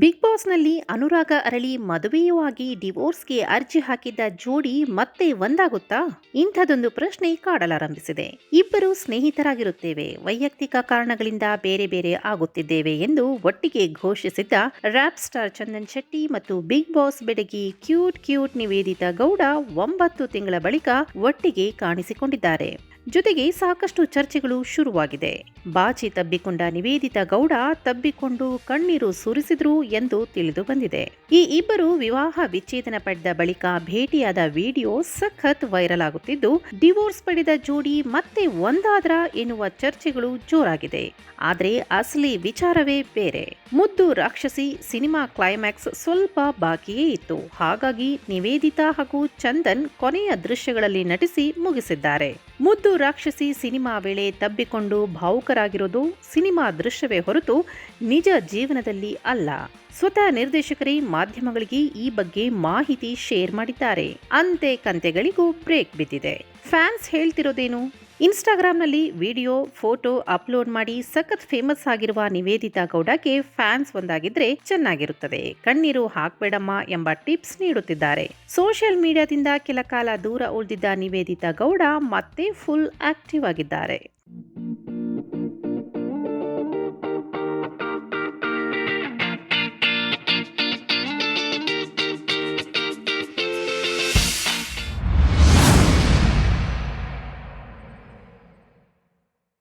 Big ಬಾಸ್ನಲ್ಲಿ ಅನುರಾಗ ಅರಳಿ ಮದುವೆಯೂ ಆಗಿ ಡಿವೋರ್ಸ್ಗೆ ಅರ್ಜಿ ಹಾಕಿದ್ದ ಜೋಡಿ ಮತ್ತೆ ಒಂದಾಗುತ್ತಾ? ಇಂಥದೊಂದು ಪ್ರಶ್ನೆ ಕಾಡಲಾರಂಭಿಸಿದೆ. ಇಬ್ಬರು ಸ್ನೇಹಿತರಾಗಿರುತ್ತೇವೆ. ವೈಯಕ್ತಿಕ ಕಾರಣಗಳಿಂದ ಬೇರೆ ಬೇರೆ ಆಗುತ್ತಿದ್ದೇವೆ ಎಂದು ಒಟ್ಟಿಗೆ ಘೋಷಿಸಿದ್ದ ರ್ಯಾಪ್ ಸ್ಟಾರ್ ಚಂದನ್ ಶೆಟ್ಟಿ ಮತ್ತು ಬಿಗ್ ಬಾಸ್ ಬೆಡಗಿ ಕ್ಯೂಟ್ ಕ್ಯೂಟ್ ನಿವೇದಿತಾ ಗೌಡ ಒಂಬತ್ತು ತಿಂಗಳ ಬಳಿಕ ಒಟ್ಟಿಗೆ ಕಾಣಿಸಿಕೊಂಡಿದ್ದಾರೆ. ಜೊತೆಗೆ ಸಾಕಷ್ಟು ಚರ್ಚೆಗಳು ಶುರುವಾಗಿದೆ. ಬಾಚಿ ತಬ್ಬಿಕೊಂಡ ನಿವೇದಿತಾ ಗೌಡ ತಬ್ಬಿಕೊಂಡು ಕಣ್ಣೀರು ಸುರಿಸಿದ್ರು ಎಂದು ತಿಳಿದು ಬಂದಿದೆ. ಈ ಇಬ್ಬರು ವಿವಾಹ ವಿಚ್ಛೇದನ ಪಡೆದ ಬಳಿಕ ಭೇಟಿಯಾದ ವಿಡಿಯೋ ಸಖತ್ ವೈರಲ್ ಆಗುತ್ತಿದ್ದು, ಡಿವೋರ್ಸ್ ಪಡೆದ ಜೋಡಿ ಮತ್ತೆ ಒಂದಾದ್ರ ಎನ್ನುವ ಚರ್ಚೆಗಳು ಜೋರಾಗಿದೆ. ಆದರೆ ಅಸಲಿ ವಿಚಾರವೇ ಬೇರೆ. ಮುದ್ದು ರಾಕ್ಷಸಿ ಸಿನಿಮಾ ಕ್ಲೈಮ್ಯಾಕ್ಸ್ ಸ್ವಲ್ಪ ಬಾಕಿಯೇ ಇತ್ತು. ಹಾಗಾಗಿ ನಿವೇದಿತಾ ಹಾಗೂ ಚಂದನ್ ಕೊನೆಯ ದೃಶ್ಯಗಳಲ್ಲಿ ನಟಿಸಿ ಮುಗಿಸಿದ್ದಾರೆ. ಮುದ್ದು ರಾಕ್ಷಸಿ ಸಿನಿಮಾ ವೇಳೆ ತಬ್ಬಿಕೊಂಡು ಭಾವುಕರಾಗಿರೋದು ಸಿನಿಮಾ ದೃಶ್ಯವೇ ಹೊರತು ನಿಜ ಜೀವನದಲ್ಲಿ ಅಲ್ಲ. ಸ್ವತಃ ನಿರ್ದೇಶಕರೇ, ಮಾಧ್ಯಮಗಳಿಗೆ ಈ ಬಗ್ಗೆ ಮಾಹಿತಿ ಶೇರ್ ಮಾಡಿದ್ದಾರೆ. ಅಂತೆ ಕಂತೆಗಳಿಗೂ ಬ್ರೇಕ್ ಬಿದ್ದಿದೆ. ಫ್ಯಾನ್ಸ್ ಹೇಳ್ತಿರೋದೇನು? ಇನ್ಸ್ಟಾಗ್ರಾಂನಲ್ಲಿ ವಿಡಿಯೋ, ಫೋಟೋ ಅಪ್ಲೋಡ್ ಮಾಡಿ ಸಖತ್ ಫೇಮಸ್ ಆಗಿರುವ ನಿವೇದಿತಾ ಗೌಡಗೆ ಫ್ಯಾನ್ಸ್ ಒಂದಾಗಿದ್ರೆ ಚೆನ್ನಾಗಿರುತ್ತದೆ. ಕಣ್ಣೀರು ಹಾಕ್ಬೇಡಮ್ಮ ಎಂಬ ಟಿಪ್ಸ್ ನೀಡುತ್ತಿದ್ದಾರೆ. ಸೋಷಿಯಲ್ ಮೀಡಿಯಾದಿಂದ ಕೆಲ ಕಾಲ ದೂರ ಉಳಿದಿದ್ದ ನಿವೇದಿತಾ ಗೌಡ ಮತ್ತೆ ಫುಲ್ ಆಕ್ಟಿವ್ ಆಗಿದ್ದಾರೆ.